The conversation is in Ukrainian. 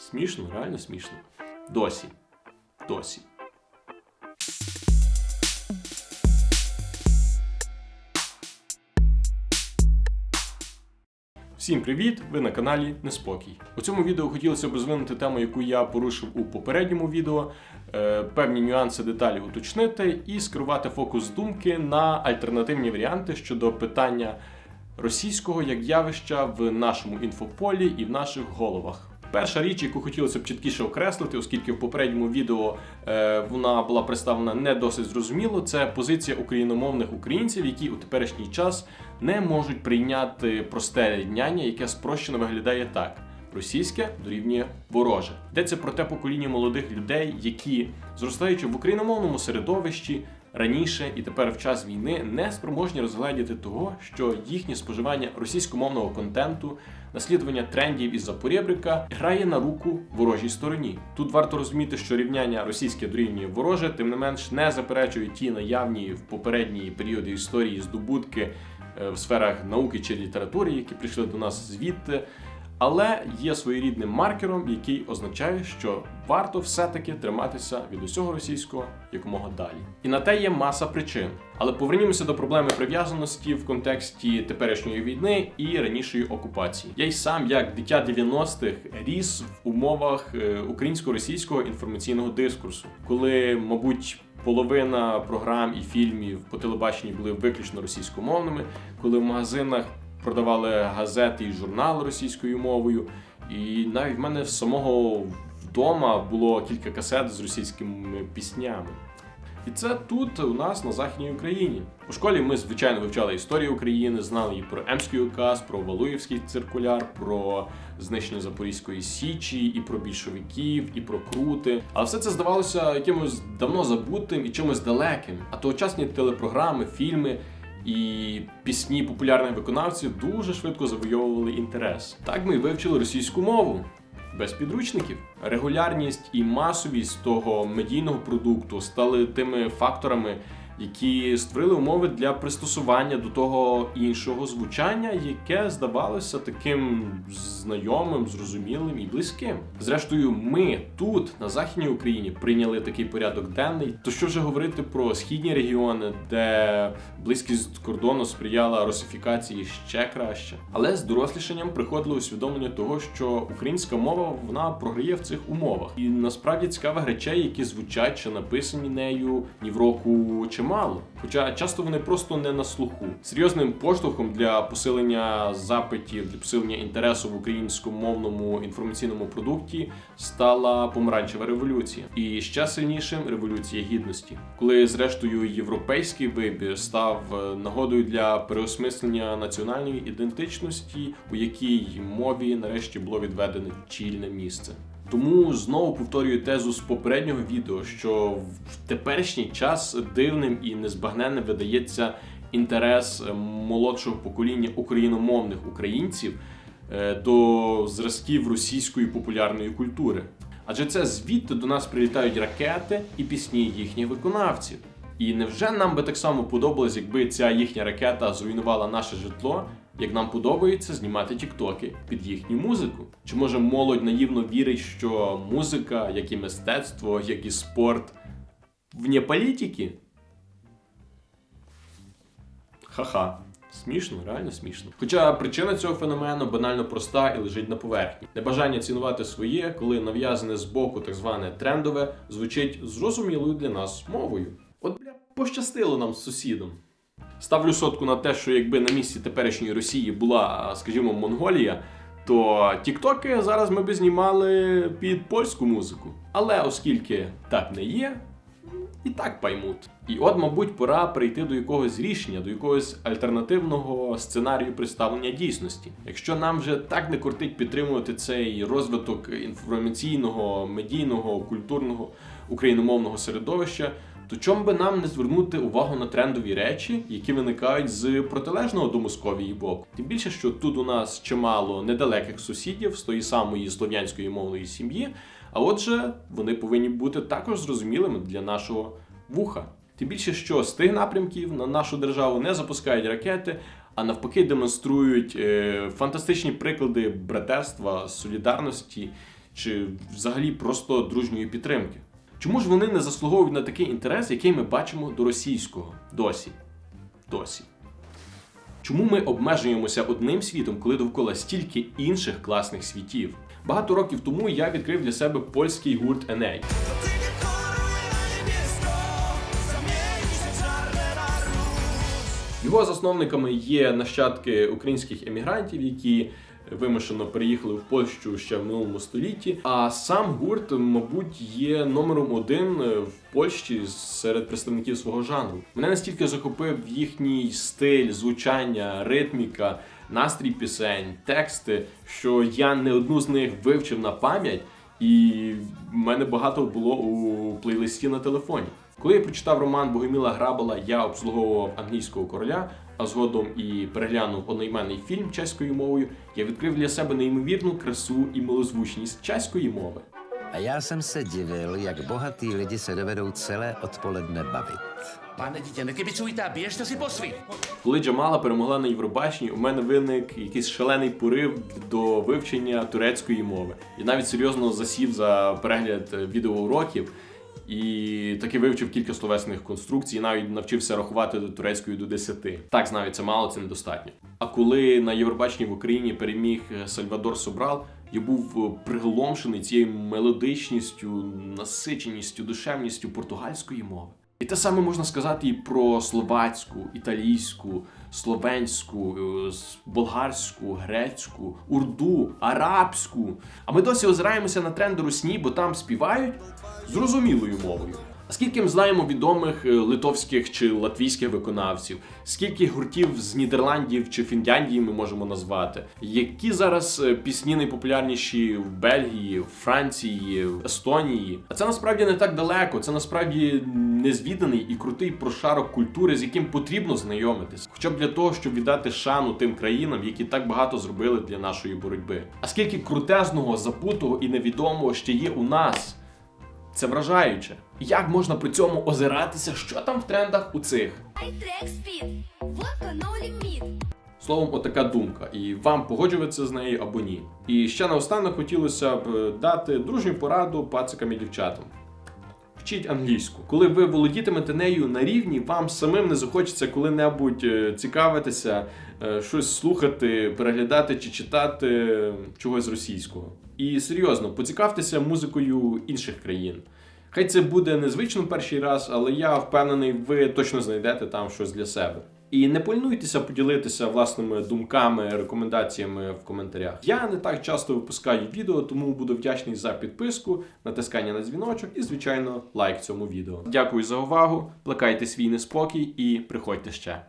Смішно, реально смішно. Досі. Досі. Всім привіт! Ви на каналі Неспокій. У цьому відео хотілося б розвинути тему, яку я порушив у попередньому відео, е, певні нюанси деталі уточнити і скерувати фокус думки на альтернативні варіанти щодо питання російського як явища в нашому інфополі і в наших головах. Перша річ, яку хотілося б чіткіше окреслити, оскільки в попередньому відео е, вона була представлена не досить зрозуміло, це позиція україномовних українців, які у теперішній час не можуть прийняти просте рівняння, яке спрощено виглядає так. Російське дорівнює вороже. Йдеться про те покоління молодих людей, які, зростаючи в україномовному середовищі, раніше і тепер в час війни не спроможні розгледіти того, що їхнє споживання російськомовного контенту, наслідування трендів із запорєбрика грає на руку ворожій стороні. Тут варто розуміти, що рівняння російське дорівнює вороже, тим не менш не заперечують ті наявні в попередні періоди історії здобутки е, в сферах науки чи літератури, які прийшли до нас звідти. Але є своєрідним маркером, який означає, що варто все-таки триматися від усього російського якомога далі. І на те є маса причин. Але повернімося до проблеми прив'язаності в контексті теперішньої війни і ранішої окупації. Я й сам, як дитя 90-х, ріс в умовах е, українсько-російського інформаційного дискурсу, коли, мабуть. Половина програм і фільмів по телебаченні були виключно російськомовними, коли в магазинах продавали газети і журнали російською мовою. І навіть в мене в самого вдома було кілька касет з російськими піснями. І це тут у нас на Західній Україні. У школі ми, звичайно, вивчали історію України, знали і про Емський указ, про Валуєвський циркуляр, про знищення Запорізької Січі, і про більшовиків, і про крути. Але все це здавалося якимось давно забутим і чимось далеким. А тогочасні телепрограми, фільми і пісні популярних виконавців дуже швидко завойовували інтерес. Так ми й вивчили російську мову. Без підручників регулярність і масовість того медійного продукту стали тими факторами, які створили умови для пристосування до того іншого звучання, яке здавалося таким знайомим, зрозумілим і близьким. Зрештою, ми тут, на західній Україні, прийняли такий порядок денний. То що вже говорити про східні регіони, де близькість кордону сприяла русифікації ще краще. Але з дорослішанням приходило усвідомлення того, що українська мова вона програє в цих умовах, і насправді цікавих речей, які звучать чи написані нею ні в року чимало. Хоча часто вони просто не на слуху. Серйозним поштовхом для посилення запитів, для посилення інтересу в українськомовному інформаційному продукті стала помаранчева революція, і ще сильнішим революція гідності, коли зрештою європейський вибір став е, нагодою для переосмислення національної ідентичності, у якій мові нарешті було відведене чільне місце. Тому знову повторюю тезу з попереднього відео, що в теперішній час дивним і незбагненним видається інтерес е, молодшого покоління україномовних українців е, до зразків російської популярної культури. Адже це звідти до нас прилітають ракети і пісні їхніх виконавців. І невже нам би так само подобалось, якби ця їхня ракета зруйнувала наше житло, як нам подобається знімати тіктоки під їхню музику? Чи може молодь наївно вірить, що музика, як і мистецтво, як і спорт вне політики? Ха-ха. Смішно, реально смішно. Хоча причина цього феномену банально проста і лежить на поверхні. Небажання цінувати своє, коли нав'язане з боку так зване трендове, звучить зрозумілою для нас мовою. От бля, пощастило нам з сусідом. Ставлю сотку на те, що якби на місці теперішньої Росії була, скажімо, Монголія, то тіктоки зараз ми би знімали під польську музику. Але оскільки так не є, і так поймуть. І от, мабуть, пора прийти до якогось рішення, до якогось альтернативного сценарію представлення дійсності. Якщо нам вже так не кортить підтримувати цей розвиток інформаційного, медійного, культурного україномовного середовища, то чому би нам не звернути увагу на трендові речі, які виникають з протилежного до Московії боку? Тим більше, що тут у нас чимало недалеких сусідів з тої самої слов'янської мовної сім'ї, а отже, вони повинні бути також зрозумілими для нашого вуха. Тим більше, що з тих напрямків на нашу державу не запускають ракети, а навпаки демонструють е, фантастичні приклади братерства, солідарності чи взагалі просто дружньої підтримки. Чому ж вони не заслуговують на такий інтерес, який ми бачимо до російського досі? Досі. Чому ми обмежуємося одним світом, коли довкола стільки інших класних світів? Багато років тому я відкрив для себе польський гурт Еней. Його засновниками є нащадки українських емігрантів, які вимушено переїхали в Польщу ще в минулому столітті. А сам гурт, мабуть, є номером один в Польщі серед представників свого жанру. Мене настільки захопив їхній стиль, звучання, ритміка, настрій пісень, тексти, що я не одну з них вивчив на пам'ять, і в мене багато було у плейлисті на телефоні. Коли я прочитав роман Богоміла Грабала, я обслуговував англійського короля, а згодом і переглянув одноіменний фільм чеською мовою, я відкрив для себе неймовірну красу і милозвучність чеської мови. A já jsem se divil, jak bohatý lidi se dovedou celé odpoledne bavit. Pane dítě, nekibicujte a běžte si po svých. Коли Джамала перемогла на Євробаченні, у мене виник якийсь шалений порив до вивчення турецької мови. Я навіть серйозно засів за перегляд відеоуроків і таки вивчив кілька словесних конструкцій, і навіть навчився рахувати до турецької до 10. Так, знаю, це мало, це недостатньо. А коли на Євробаченні в Україні переміг е, Сальвадор Собрал, я був е, приголомшений цією мелодичністю, насиченістю, душевністю португальської мови. І те саме можна сказати і про словацьку, італійську, словенську, е, болгарську, грецьку, урду, арабську. А ми досі озираємося на тренди русні, бо там співають зрозумілою мовою. Скільки ми знаємо відомих е, литовських чи латвійських виконавців, скільки гуртів з Нідерландів чи Фінляндії ми можемо назвати, які зараз е, пісні найпопулярніші в Бельгії, Франції, Естонії. А це насправді не так далеко. Це насправді незвіданий і крутий прошарок культури, з яким потрібно знайомитись, хоча б для того, щоб віддати шану тим країнам, які так багато зробили для нашої боротьби. А скільки крутезного, забутого і невідомого ще є у нас. Це вражаюче. Як можна при цьому озиратися, що там в трендах у цих? Словом, отака думка, і вам погоджуватися з нею або ні. І ще наостанок хотілося б е, дати дружню пораду пацикам і дівчатам. Вчіть англійську. Коли ви володітимете нею на рівні, вам самим не захочеться коли-небудь е, цікавитися, е, щось слухати, переглядати чи читати чогось російського. І серйозно, поцікавтеся музикою інших країн. Хай це буде незвично перший раз, але я впевнений, ви точно знайдете там щось для себе. І не пильнуйтеся поділитися власними думками, рекомендаціями в коментарях. Я не так часто випускаю відео, тому буду вдячний за підписку, натискання на дзвіночок і, звичайно, лайк цьому відео. Дякую за увагу, плекайте свій неспокій і приходьте ще.